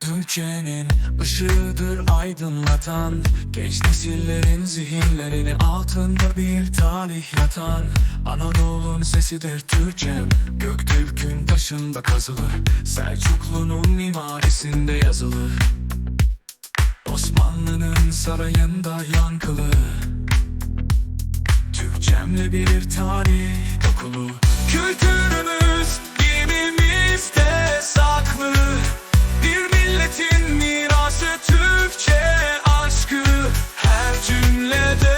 Türkçenin ışığıdır aydınlatan Genç nesillerin zihinlerini altında bir tarih yatan. Anadolu'nun sesidir Türkçem Göktürk'ün taşında kazılı Selçuklu'nun mimarisinde yazılı Osmanlı'nın sarayında yankılı Türkçemle bir tarih dokulu Kültürümüz dinimizde saklı Bir milletin mirası Türkçe aşkı. Her cümlede,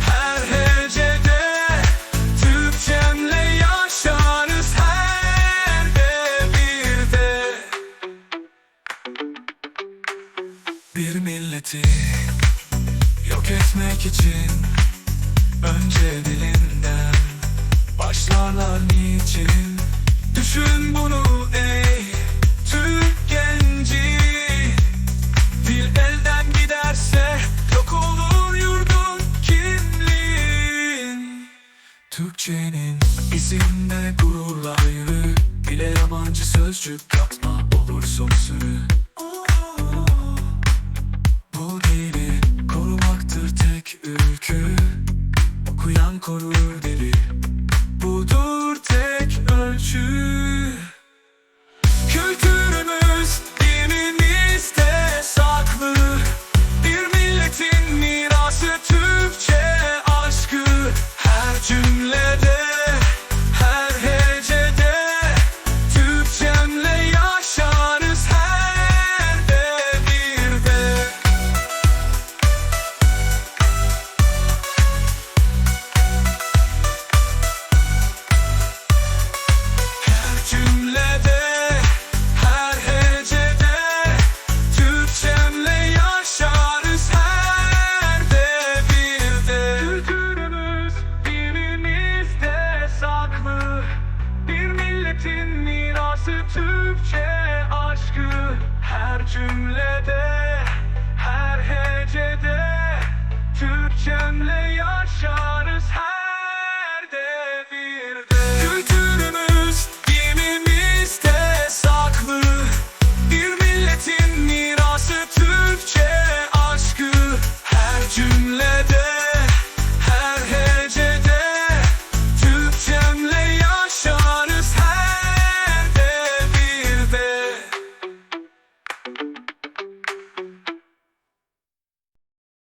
her hecede Türkçemle yaşarız her devirde. Bir milleti yok etmek için Önce dilinden başlarlar niçin? Düşün bunu ey Türk genci. Dil elden giderse yok olur yurdun kimliğin. Türkçenin izinde gururla yürü. Dile yabancı sözcük katma olur son sürü milletin mirası Türkçe aşkı Her cümlede,